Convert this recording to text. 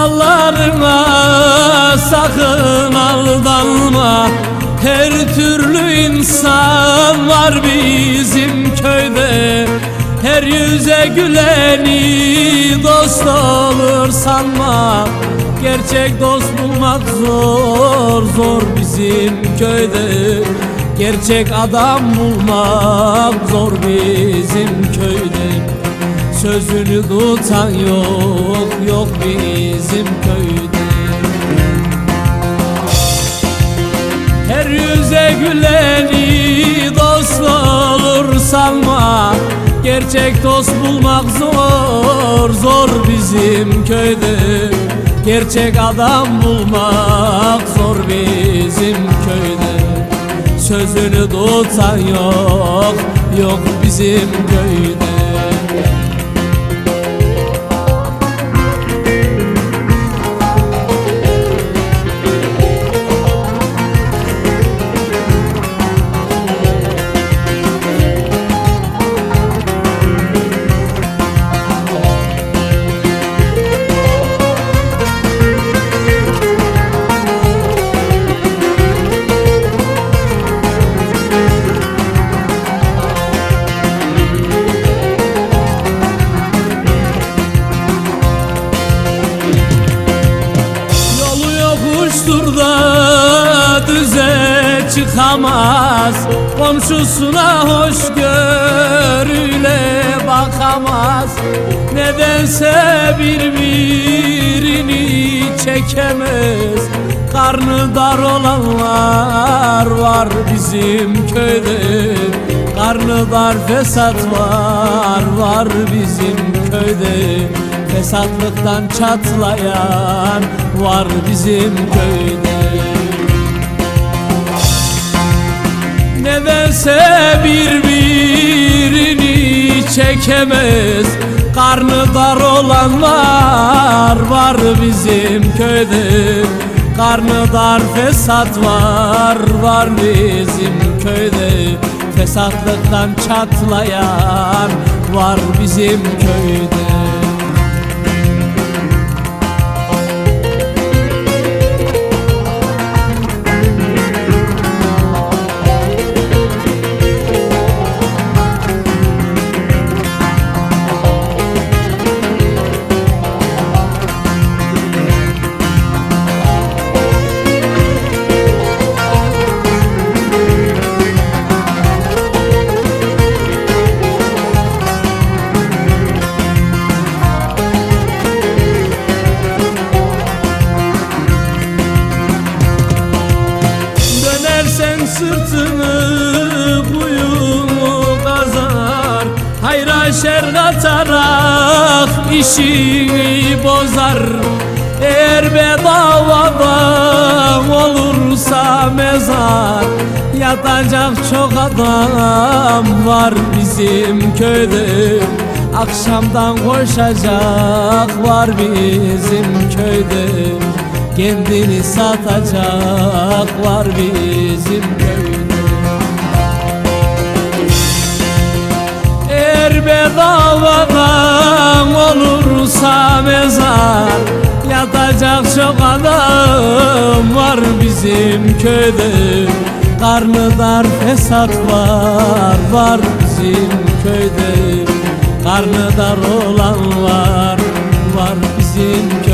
masallarına sakın aldanma. Her türlü insan var bizim köyde. Her yüze güleni dost olur sanma. Gerçek dost bulmak zor, zor bizim köyde. Gerçek adam bulmak zor bizim köyde. Sözünü tutan yok yok bizim köyde. Her yüze güleni dost olur sanma Gerçek dost bulmak zor zor bizim köyde. Gerçek adam bulmak zor bizim köyde. Sözünü tutan yok yok bizim köyde yokuştur da düze çıkamaz. Komşusuna hoşgörüyle bakamaz. Nedense birbirini çekemez. Karnı dar olanlar var bizim köyde. Karnı dar fesat var var bizim köyde Fesatlıktan çatlayan var bizim köyde. Nedense birbirini çekemez Karnı dar olanlar var bizim köyde. Karnı dar fesat var var bizim köyde. Fesatlıktan çatlayan var bizim köyde Dönersen sırtını kuyumu kazar. Hayra şer katarak işini bozar. Eğer bedavadan olursa mezar Yatacak çok adam var bizim köyde. Akşamdan koşacak var bizim köyde Kendini satacak var bizim köyde. Eğer bedavadan olursa mezar Yatacak çok adam var bizim köyde. Karnı dar fesat var var bizim köyde. Karnı dar olan var var bizim köyde